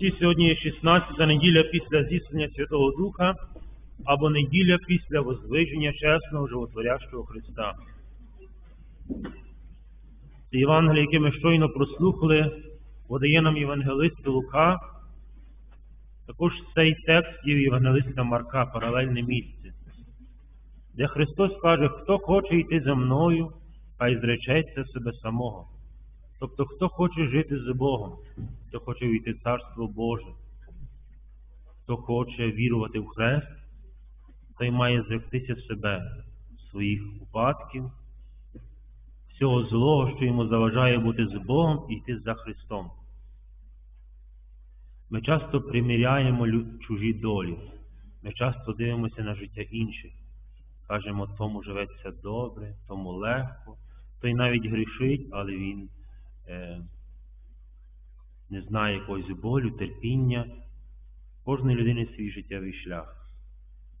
Христі сьогодні є 16 неділя після зіснення Святого Духа або неділя після возвиження чесного животворящого Христа. Це Євангеліє, яке ми щойно прослухали, подає нам Євангелист Лука. Також цей текст є Євангелиста Марка, паралельне місце, де Христос каже, хто хоче йти за мною, хай зречеться себе самого. Тобто, хто хоче жити з Богом, хто хоче війти в Царство Боже, хто хоче вірувати в Хрест, той має зректися себе, своїх упадків, всього злого, що йому заважає бути з Богом і йти за Христом. Ми часто приміряємо чужі долі, ми часто дивимося на життя інших. Кажемо, тому живеться добре, тому легко, той навіть грішить, але він не знає якогось болю, терпіння. Кожної людини свій життєвий шлях.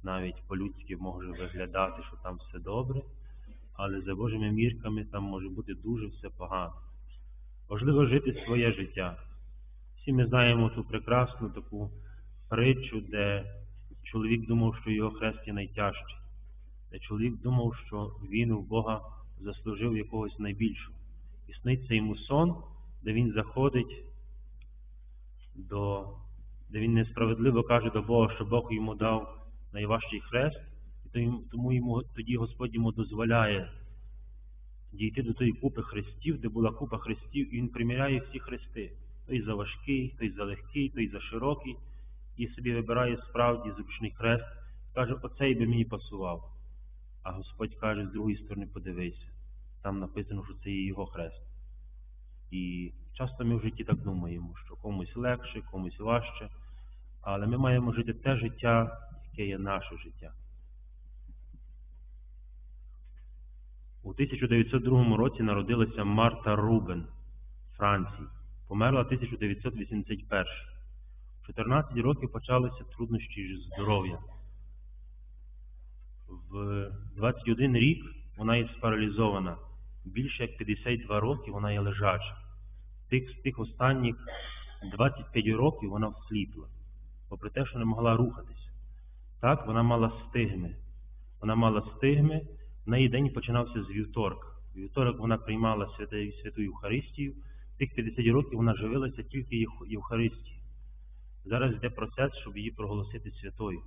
Навіть по-людськи може виглядати, що там все добре, але за Божими мірками там може бути дуже все погано. Важливо жити своє життя. Всі ми знаємо ту прекрасну таку притчу, де чоловік думав, що його хрест є найтяжчий, де чоловік думав, що він у Бога заслужив якогось найбільшого. І сниться йому сон, де він заходить, до, де він несправедливо каже до Бога, що Бог йому дав найважчий хрест, і тому йому, тоді Господь йому дозволяє дійти до тої купи хрестів, де була купа хрестів, і він приміряє всі хрести. Той за важкий, той за легкий, той за широкий, і собі вибирає справді зручний хрест, каже, оцей би мені пасував. А Господь каже, з другої сторони, подивися, там написано, що це є його хрест. І часто ми в житті так думаємо, що комусь легше, комусь важче, але ми маємо жити те життя, яке є наше життя. У 1902 році народилася Марта Рубен Франції. Померла 1981. В 14 років почалися труднощі здоров'я. В 21 рік вона є спаралізована. Більше як 52 роки вона є лежача. Тих, з тих останніх 25 років вона всліпла, попри те, що не могла рухатися. Так, вона мала стигми. Вона мала стигми, в неї день починався з вівторка. Вівторок вона приймала святу Євхаристію. Тих 50 років вона живилася тільки Євхаристією. Зараз йде процес, щоб її проголосити святою.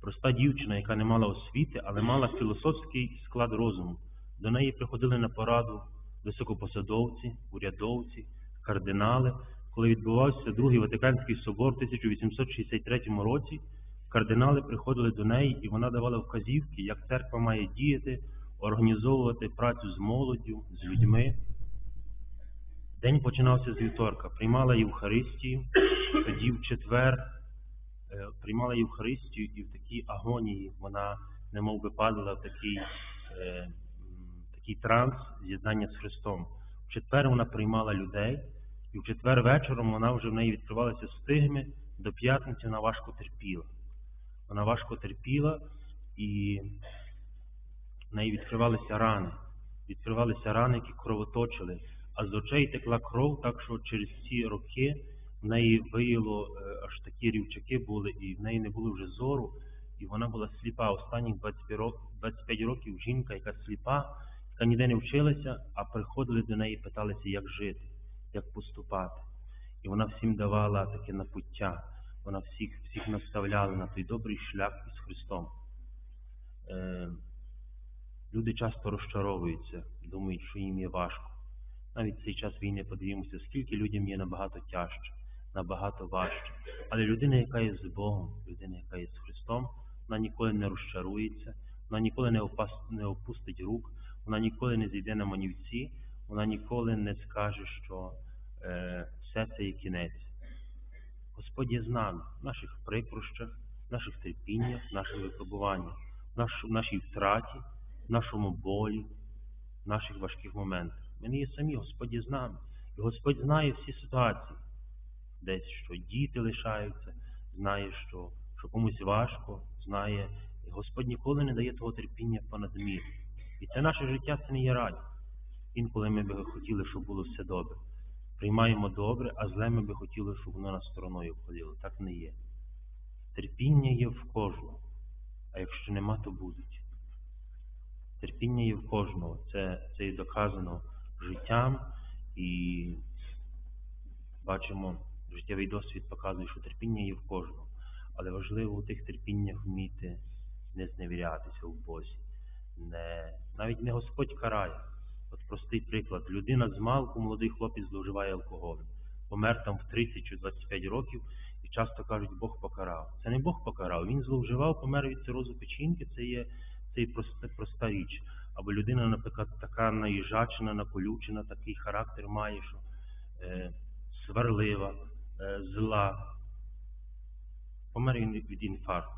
Проста дівчина, яка не мала освіти, але мала філософський склад розуму. До неї приходили на пораду високопосадовці, урядовці, кардинали. Коли відбувався Другий Ватиканський собор в 1863 році, кардинали приходили до неї і вона давала вказівки, як церква має діяти, організовувати працю з молоддю, з людьми. День починався з вівторка. Приймала Євхаристію, тоді в четвер приймала Євхаристію і в такій агонії вона немов би падала в такий е, такий транс з'єднання з Христом. В четвер вона приймала людей, і в четвер вечором вона вже в неї відкривалася стигми, до п'ятниці вона важко терпіла. Вона важко терпіла і в неї відкривалися рани. Відкривалися рани, які кровоточили, а з очей текла кров, так що через ці роки в неї виїло аж такі рівчаки були, і в неї не було вже зору, і вона була сліпа. Останні 25 років жінка, яка сліпа, яка ніде не вчилася, а приходили до неї і питалися, як жити, як поступати. І вона всім давала таке напуття. Вона всіх всіх наставляла на той добрий шлях із Христом. Е, Люди часто розчаровуються, думають, що їм є важко. Навіть в цей час війни подивимося, скільки людям є набагато тяжче, набагато важче. Але людина, яка є з Богом, людина, яка є з Христом, вона ніколи не розчарується, вона ніколи не опустить рук, вона ніколи не зійде на манівці, вона ніколи не скаже, що е, все це є кінець. Господь є з нами в наших прикрощах, в наших терпіннях, в наших випробуваннях, в, наш, в нашій втраті, в нашому болі, в наших важких моментах. Ми не є самі, Господь є з нами. І Господь знає всі ситуації. Десь що діти лишаються, знає, що що комусь важко, знає. Господь ніколи не дає того терпіння понад мір. І це наше життя це не є радість. Інколи ми би хотіли, щоб було все добре. приймаємо добре, а зле ми би хотіли, щоб воно нас стороною обходило. Так не є. Терпіння є в кожного, а якщо нема, то будуть. Терпіння є в кожного. Це, це і доказано життям, і бачимо, життєвий досвід показує, що терпіння є в кожного. Але важливо у тих терпіннях вміти не зневірятися в Бозі. Не, навіть не Господь карає. От простий приклад. Людина з малку, молодий хлопець зловживає алкоголем. Помер там в 30 чи 25 років і часто кажуть, Бог покарав. Це не Бог покарав. Він зловживав, помер від цирозу печінки, це є, це є проста, проста річ. Або людина, наприклад, така наїжачена, наколючена, такий характер має, що е, сварлива, е, зла. Помер він від інфаркту.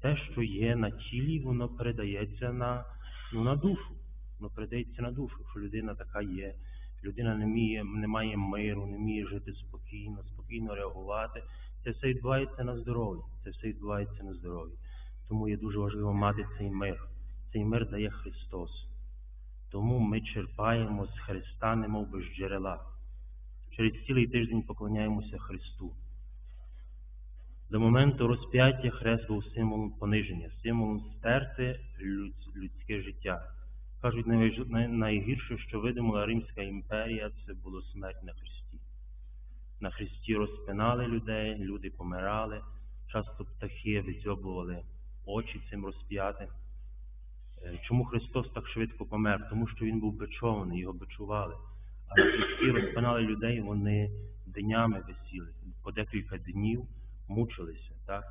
Те, що є на тілі, воно передається на, ну, на душу. Воно передається на душу, що людина така є. Людина не, вміє, не має миру, не вміє жити спокійно, спокійно реагувати. Це все відбувається на здоров'ї. Це все відбувається на здоров'ї. Тому є дуже важливо мати цей мир. Цей мир дає Христос. Тому ми черпаємо з Христа, немов би з джерела. Через цілий тиждень поклоняємося Христу. До моменту розп'яття хрест був символом пониження, символом стерти людське життя. Кажуть, найгірше, що видумала Римська імперія, це було смерть на Христі. На Христі розпинали людей, люди помирали, часто птахи визьобували очі цим розп'ятим. Е, Чому Христос так швидко помер? Тому що Він був бичований, його бичували. А на Христі розпинали людей, вони днями висіли, по декілька днів мучилися. Так?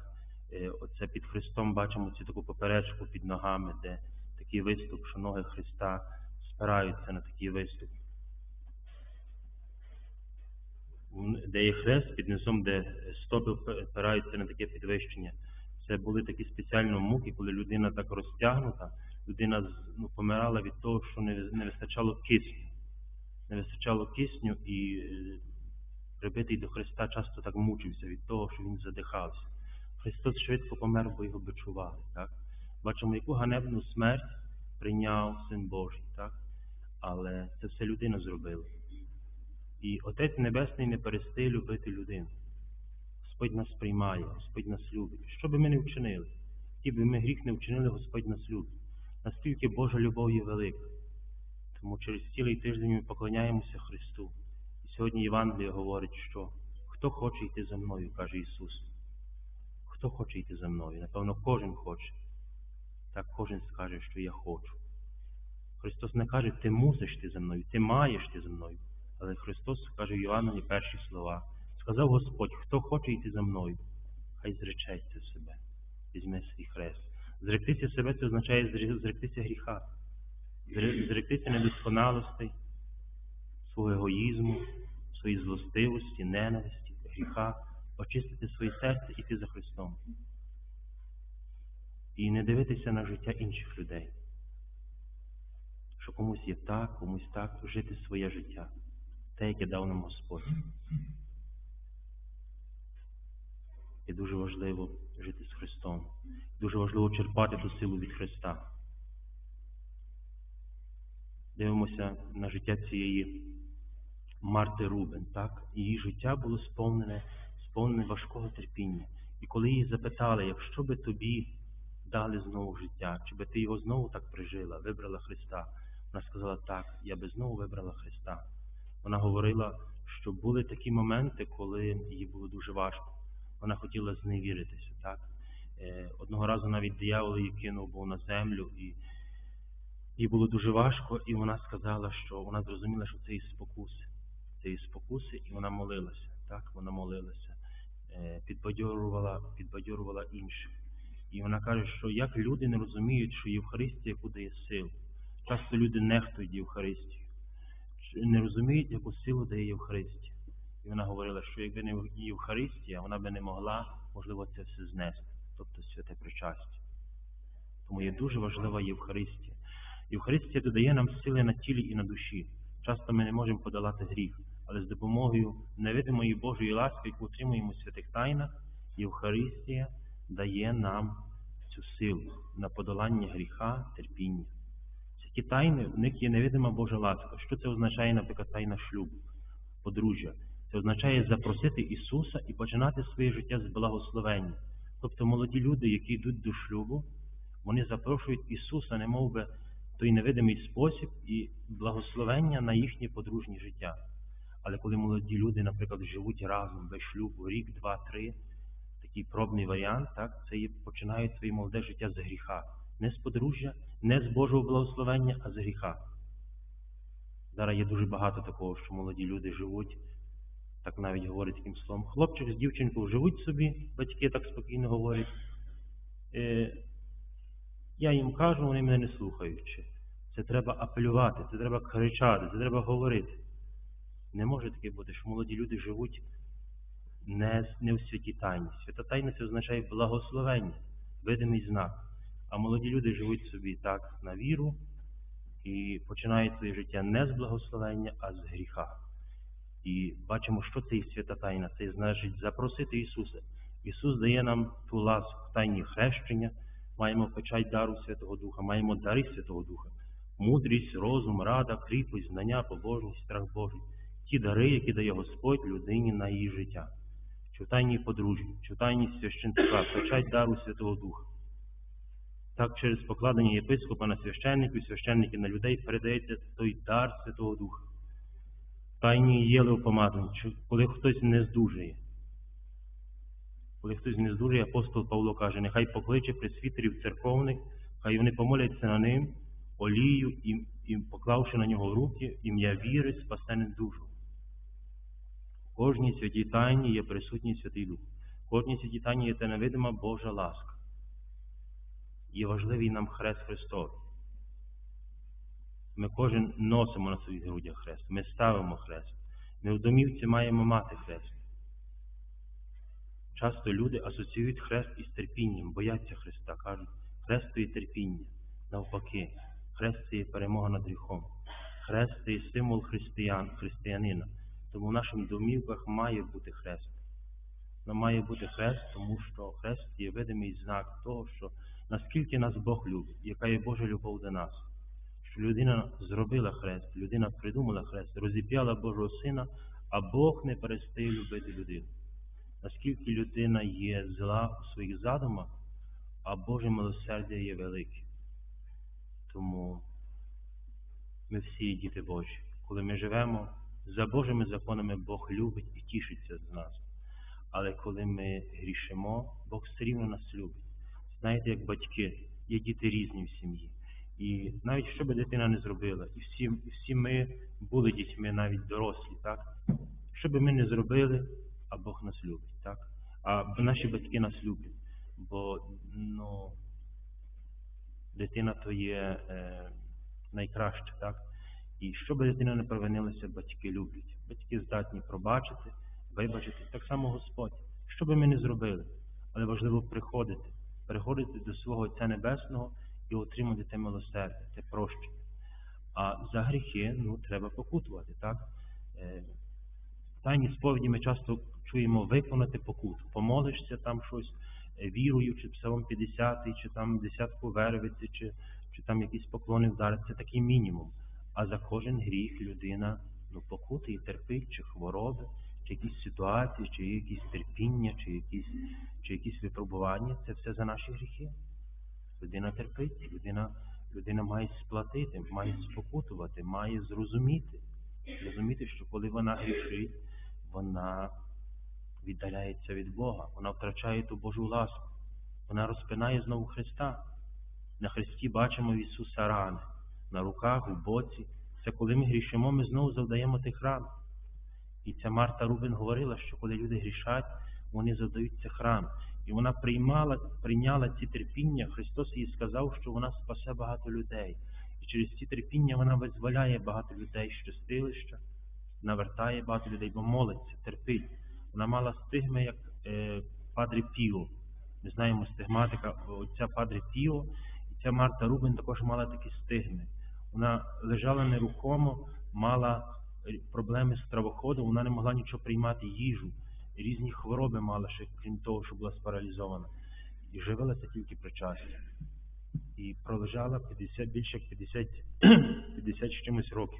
Е, Оце під Христом бачимо цю таку поперечку під ногами, де такий виступ, що ноги Христа спираються на такий виступ. Де є хрест під низом, де стопи опираються на таке підвищення. Це були такі спеціальні муки, коли людина так розтягнута, людина ну, помирала від того, що не, вистачало кисню. Не вистачало кисню і е, прибитий до Христа часто так мучився від того, що він задихався. Христос швидко помер, бо його бичували. Так? Бачимо, яку ганебну смерть прийняв Син Божий. Так? Але це все людина зробила. І Отець Небесний не перестає любити людину. Господь нас приймає, Господь нас любить. Що би ми не вчинили? Які би ми гріх не вчинили, Господь нас любить. Наскільки Божа любов є велика. Тому через цілий тиждень ми поклоняємося Христу. Сьогодні Євангеліє говорить, що хто хоче йти за мною, каже Ісус. Хто хоче йти за мною? Напевно, кожен хоче. Так кожен скаже, що я хочу. Христос не каже, ти мусиш йти за мною, ти маєш йти за мною. Але Христос каже в Іоаннові перші слова. Сказав Господь, хто хоче йти за мною, хай зречеться себе, візьме свій хрест. Зректися себе це означає зректися гріха, зректися недосконалостей, свого егоїзму, своєї злостивості, ненависті, гріха, очистити своє серце йти за Христом. І не дивитися на життя інших людей. Що комусь є так, комусь так, жити своє життя, те, яке дав нам Господь. І дуже важливо жити з Христом. Дуже важливо черпати ту силу від Христа. Дивимося на життя цієї Марти Рубен. Так? Її життя було сповнене, сповнене важкого терпіння. І коли її запитали, якщо би тобі дали знову життя, чи би ти його знову так прижила, вибрала Христа, вона сказала так, я би знову вибрала Христа. Вона говорила, що були такі моменти, коли їй було дуже важко. Вона хотіла зневіритися. Так? Е, Одного разу навіть диявол її кинув був на землю, і їй було дуже важко, і вона сказала, що вона зрозуміла, що це із спокуси. Із спокуси, і вона молилася. Так? Вона молилася, е, підбадьорувала, підбадьорувала інших. І вона каже, що як люди не розуміють, що Євхаристія яку дає силу. Часто люди нехтують Євхаристію, не розуміють, яку силу дає Євхаристія. І вона говорила, що якби не Євхаристія, вона би не могла, можливо, це все знести, тобто святе причастя. Тому є дуже важлива Євхаристія. Євхаристія додає нам сили на тілі і на душі. Часто ми не можемо подолати гріх, але з допомогою невидимої Божої ласки, яку отримуємо в святих тайнах, Євхаристія дає нам цю силу на подолання гріха, терпіння. Ці тайни, в них є невидима Божа ласка. Що це означає, наприклад, тайна шлюбу? подружжя. Це означає запросити Ісуса і починати своє життя з благословення. Тобто молоді люди, які йдуть до шлюбу, вони запрошують Ісуса, немов би той невидимий спосіб і благословення на їхнє подружнє життя. Але коли молоді люди, наприклад, живуть разом без шлюбу рік, два, три, такий пробний варіант, так, це є, починають своє молоде життя з гріха. Не з подружжя, не з Божого благословення, а з гріха. Зараз є дуже багато такого, що молоді люди живуть, так навіть говорять таким словом. Хлопчик з дівчинкою живуть собі, батьки так спокійно говорять. Е, я їм кажу, вони мене не слухають. Це треба апелювати, це треба кричати, це треба говорити. Не може таке бути, що молоді люди живуть не, не в святі тайні. Свята тайна це означає благословення, видимий знак. А молоді люди живуть собі так на віру і починають своє життя не з благословення, а з гріха. І бачимо, що це і свята тайна. Це значить запросити Ісуса. Ісус дає нам ту ласку в тайні хрещення, маємо печать дару Святого Духа, маємо дари Святого Духа, мудрість, розум, рада, кріпость, знання, побожність, страх Божий. Ті дари, які дає Господь людині на її життя. Чи в тайній подружжі, чи в тайні священства, печать дару Святого Духа. Так, через покладення єпископа на священників, священники на людей передається той дар Святого Духа. Тайні єли помазані, коли хтось не здужує. Коли хтось не здужує, апостол Павло каже, нехай покличе пресвітерів церковних, хай вони помоляться на ним, олію, і, і поклавши на нього руки, ім'я віри, спасе душу. В кожній святій тайні є присутній Святий Дух. В кожній святій тайні є та невидима Божа ласка. Є важливий нам хрест Христовий. Ми кожен носимо на своїх грудях хрест, ми ставимо хрест. Ми в домівці маємо мати хрест. Часто люди асоціюють хрест із терпінням, бояться Христа, кажуть, хрест це є терпіння. Навпаки, хрест є перемога над гріхом. Хрест це є символ християн, християнина. Тому в наших домівках має бути хрест. Нам має бути хрест, тому що хрест є видимий знак того, що наскільки нас Бог любить, яка є Божа любов до нас. Що людина зробила хрест, людина придумала хрест, розіп'яла Божого Сина, а Бог не перестає любити людину. Наскільки людина є зла у своїх задумах, а Боже милосердя є велике. Тому ми всі діти Божі. Коли ми живемо за Божими законами, Бог любить і тішиться з нас. Але коли ми грішимо, Бог все рівно нас любить. Знаєте, як батьки, є діти різні в сім'ї. І навіть що би дитина не зробила, і всі, всі ми були дітьми, навіть дорослі, так? Що би ми не зробили, а Бог нас любить, так? А наші батьки нас люблять. Бо ну, дитина то є е, найкраще, так? І що би дитина не провинилася, батьки люблять. Батьки здатні пробачити, вибачити. Так само Господь. Що би ми не зробили, але важливо приходити, приходити до свого Отця Небесного і отримати те милосердя, те прощення. А за гріхи ну, треба покутувати. так? Е, в тайній сповіді ми часто чуємо виконати покуту. Помолишся там щось вірою, чи псалом 50, чи там десятку вервиці, чи, чи там якісь поклони вдарити. Це такий мінімум. А за кожен гріх людина ну, покутує, терпить, чи хвороби, чи якісь ситуації, чи якісь терпіння, чи якісь, чи якісь випробування. Це все за наші гріхи. Людина терпить, людина, людина має сплатити, має спокутувати, має зрозуміти. Зрозуміти, що коли вона грішить, вона віддаляється від Бога, вона втрачає ту Божу ласку, вона розпинає знову Христа. На Христі бачимо Ісуса рани, на руках, у боці. Це коли ми грішимо, ми знову завдаємо тих ран. І ця Марта Рубин говорила, що коли люди грішать, вони завдають цих ран. І вона приймала, прийняла ці терпіння, Христос їй сказав, що вона спасе багато людей. І через ці терпіння вона визволяє багато людей з чистилища, навертає багато людей, бо молиться, терпить. Вона мала стигми, як е, Падре Піо. Ми знаємо стигматика отця Падре Піо. І ця Марта Рубин також мала такі стигми. Вона лежала нерухомо, мала проблеми з травоходом, вона не могла нічого приймати їжу. Різні хвороби мала ще, крім того, що була спаралізована. І живилася тільки при часі. І пролежала 50, більше як 50, 50 з чимось років.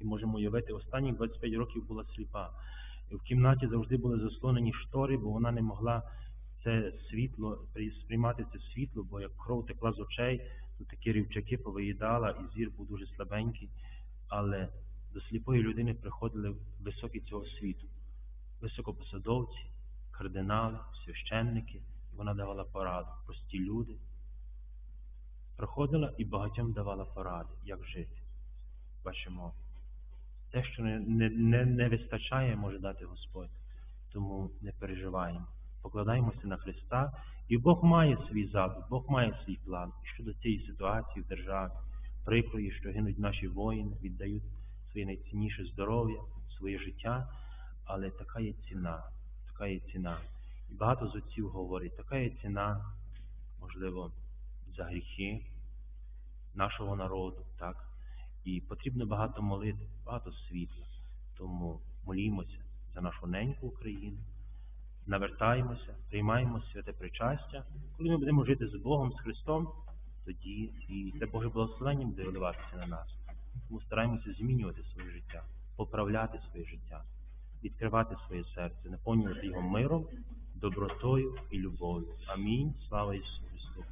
І можемо уявити, останні 25 років була сліпа. В кімнаті завжди були заслонені штори, бо вона не могла це світло, при- сприймати це світло, бо як кров текла з очей, то такі рівчаки повиїдала, і зір був дуже слабенький. Але до сліпої людини приходили високі цього світу, високопосадовці, кардинали, священники, і вона давала пораду. Прості люди приходила і багатьом давала поради, як жити. Бачимо, те, що не, не, не, вистачає, може дати Господь. Тому не переживаємо. Покладаємося на Христа, і Бог має свій задум, Бог має свій план. Щодо цієї ситуації в державі, прикрої, що гинуть наші воїни, віддають своє найцінніше здоров'я, своє життя, але така є ціна, така є ціна. І багато з отців говорять, така є ціна, можливо, за гріхи нашого народу, так? І потрібно багато молити, багато світла. Тому молімося за нашу неньку Україну, навертаємося, приймаємо святе причастя. Коли ми будемо жити з Богом, з Христом, тоді і це Боже благословення буде виливатися на нас. Тому стараємося змінювати своє життя, поправляти своє життя, відкривати своє серце, наповнювати його миром, добротою і любов'ю. Амінь. Слава Ісусу Христу!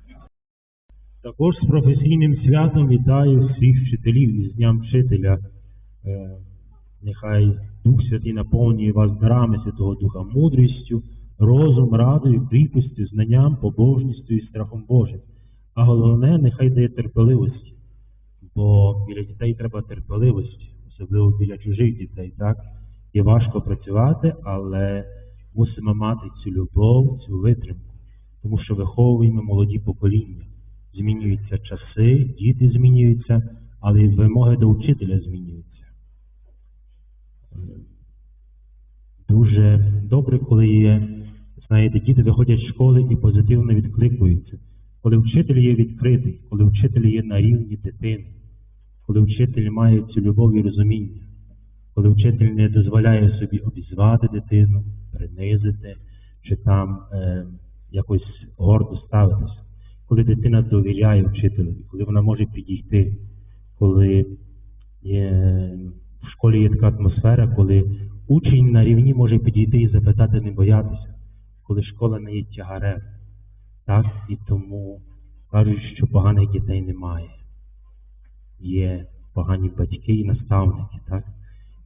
Також з професійним святом вітаю всіх вчителів із Дням Вчителя. Е, Нехай Дух Святий наповнює вас дарами Святого Духа мудрістю, розум, радою, кріпостю, знанням, побожністю і страхом Божим. А головне, нехай дає терпеливості, бо біля дітей треба терпеливості, особливо біля чужих дітей, так? І важко працювати, але мусимо мати цю любов, цю витримку, тому що виховуємо молоді покоління. Змінюються часи, діти змінюються, але і вимоги до вчителя змінюються. Дуже добре, коли є, знаєте, діти виходять з школи і позитивно відкликуються. Коли вчитель є відкритий, коли вчитель є на рівні дитини, коли вчитель має цю любов і розуміння, коли вчитель не дозволяє собі обізвати дитину, принизити чи там е, якось гордо ставитися, коли дитина довіряє вчителю, коли вона може підійти, коли є, в школі є така атмосфера, коли учень на рівні може підійти і запитати, не боятися, коли школа не є тягарем. Так? І тому кажуть, що поганих дітей немає. Є погані батьки і наставники. Так?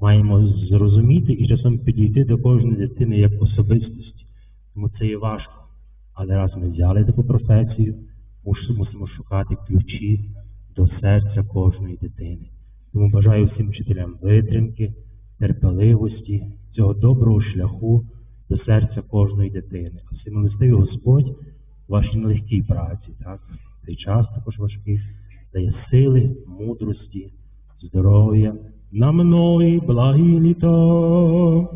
Маємо зрозуміти і часом підійти до кожної дитини як особистості. Тому це є важко. Але раз ми взяли таку професію, мусимо шукати ключі до серця кожної дитини. Тому бажаю всім вчителям витримки, терпеливості, цього доброго шляху до серця кожної дитини. А всемилостивий Господь в вашій нелегкій праці, так? Цей час також важкий, дає сили, мудрості, здоров'я, на мною благі літо.